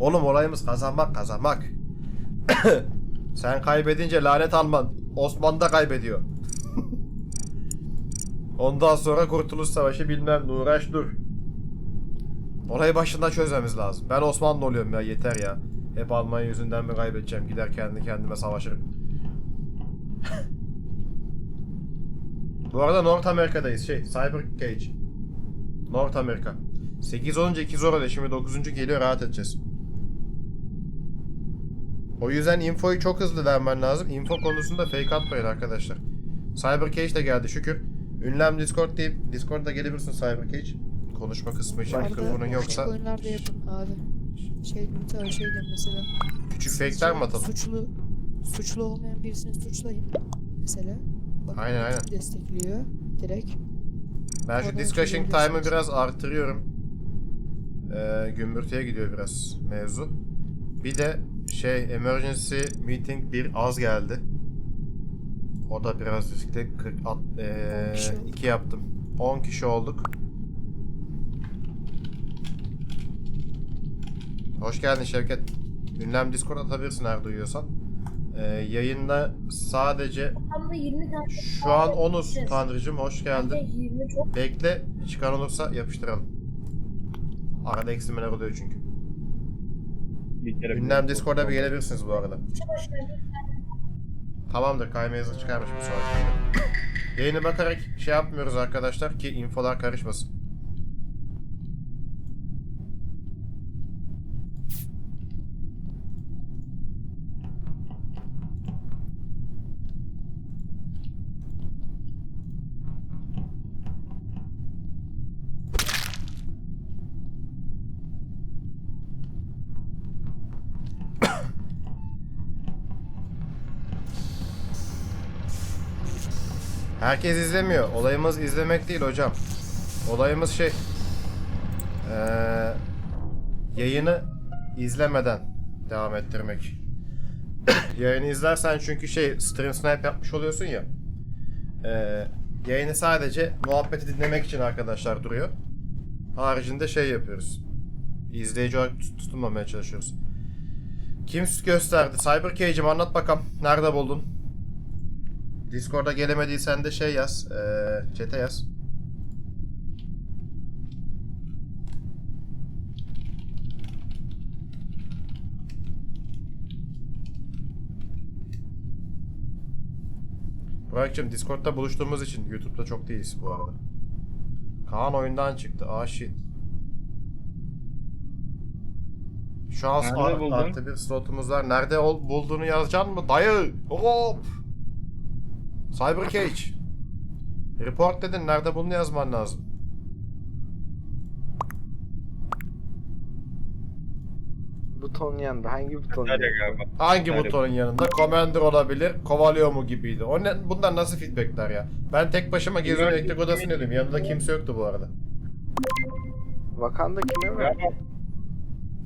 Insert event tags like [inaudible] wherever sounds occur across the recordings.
Oğlum olayımız kazanmak kazanmak. [coughs] Sen kaybedince lanet Alman. Osman da kaybediyor. [laughs] Ondan sonra Kurtuluş Savaşı bilmem ne uğraş dur. Olayı başında çözmemiz lazım. Ben Osmanlı oluyorum ya yeter ya. Hep Almanya yüzünden mi kaybedeceğim? Gider kendi kendime savaşırım. [laughs] Bu arada North Amerika'dayız. Şey, Cyber Cage. North Amerika. 8 olunca 2 zor oluyor. Şimdi 9. geliyor rahat edeceğiz. O yüzden infoyu çok hızlı vermen lazım. Info konusunda fake atmayın arkadaşlar. Cyber Cage de geldi şükür. Ünlem Discord deyip Discord'da gelebilirsin Cyber Cage. Konuşma kısmı için mikrofonun yoksa küçük oyunlarda yapın abi. Şey, mesela şey de mesela. küçük fake'ler mi atalım? Suçlu, suçlu olmayan birisini suçlayın. Mesela. Bak, Aynen, aynen. Destekliyor direkt. Ben şu discussion time'ı biraz artırıyorum. Ee, gümbürtüye gidiyor biraz mevzu. Bir de şey emergency meeting bir az geldi. O da biraz riskli. 40 at, ee, 10 kişi olduk. 2 yaptım. 10 kişi olduk. Hoş geldin Şevket. Ünlem Discord atabilirsin eğer duyuyorsan. Ee, yayında sadece Tam da 20 tane. şu an 10'uz Tanrıcım hoş geldin. Bence 20 çok. Bekle. Çıkan olursa yapıştıralım. Arada eksilmeler oluyor çünkü. Ünlem Discord'a bir gelebilirsiniz bu arada. Tamamdır. Kayma yazı çıkarmış bu sonraki. Yayına bakarak şey yapmıyoruz arkadaşlar ki infolar karışmasın. Herkes izlemiyor. Olayımız izlemek değil hocam. Olayımız şey... Eee yayını izlemeden devam ettirmek. [coughs] yayını izlersen çünkü şey stream snipe yapmış oluyorsun ya. Eee yayını sadece muhabbeti dinlemek için arkadaşlar duruyor. Haricinde şey yapıyoruz. İzleyici olarak tut- tutunmamaya çalışıyoruz. Kim gösterdi? Cyber Cage'im anlat bakalım. Nerede buldun? Discord'a gelemediysen de şey yaz. Eee chat'e yaz. Burak'cığım Discord'da buluştuğumuz için YouTube'da çok değiliz bu arada. Kaan oyundan çıktı. Ah shit. Şu an artı bir slotumuz var. Nerede ol bulduğunu yazacaksın mı? Dayı! Hop! Cyber Cage. Report dedin. Nerede bunu yazman lazım. Butonun yanında hangi buton? Nerede galiba? Hangi Nerede? butonun yanında? Commander olabilir. Kovalıyor mu gibiydi. O ne, bunlar nasıl feedbackler ya? Ben tek başıma geziyorum elektrik odasını yedim. Yanında kimse yoktu bu arada. Vakanda kime ver? Galiba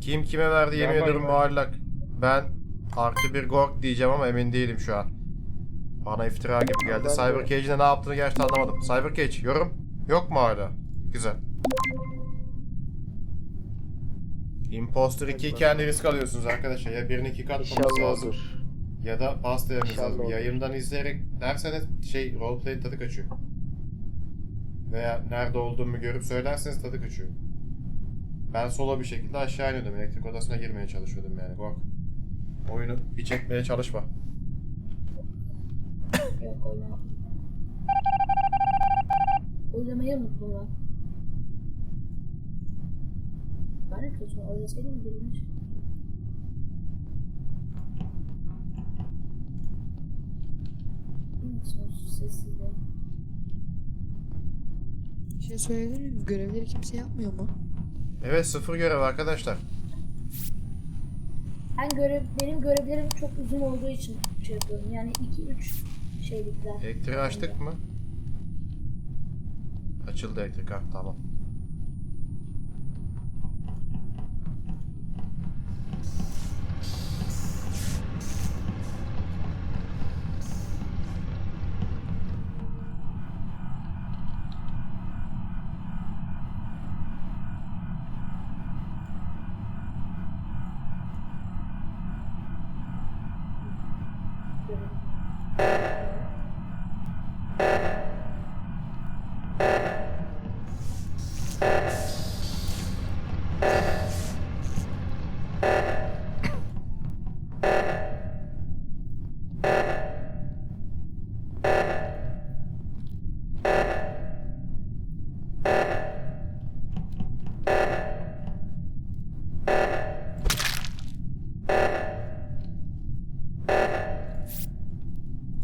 Kim kime verdi yemin ediyorum muallak. Ben artı bir gork diyeceğim ama emin değilim şu an. Bana iftira gibi geldi. Cyber Cage'in ne yaptığını gerçekten anlamadım. Cyber Cage yorum? Yok mu hala? Güzel. Imposter 2 iken risk alıyorsunuz arkadaşlar. Ya birini iki kat İnşallah lazım. olur. Ya da pasta İnşallah lazım. olur. Yayından izleyerek derseniz şey roleplay tadı kaçıyor. Veya nerede olduğumu görüp söylerseniz tadı kaçıyor. Ben solo bir şekilde aşağı iniyordum. Elektrik odasına girmeye çalışıyordum yani. Kork. Oyunu bir çekmeye çalışma. Yok oynama. Oylamayı unuttum lan. Ben de kötü oylasaydım bilinir. Nasıl sessizliğe? Bir şey söyleyebilir miyim? Görevleri kimse yapmıyor mu? Evet sıfır görev arkadaşlar. Ben görev, benim görevlerim çok uzun olduğu için şey yapıyorum. Yani 2-3 şeylikler. Elektriği açtık mı? Açıldı elektrik ha tamam. Thank you.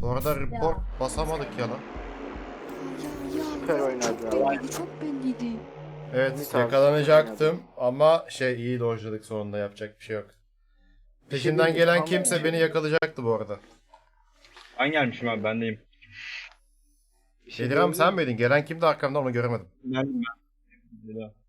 Bu arada report basamadık ya lan. Ya ya belliydi çok belliydi. Evet yakalanacaktım ama şey iyi dojladık sonunda yapacak bir şey yok. Peşinden değil, gelen kimse beni yakalayacaktı bu arada. Ben gelmişim abi bendeyim. Bir şey Bedirhan sen miydin? Gelen kimdi arkamda onu göremedim. Ben ben.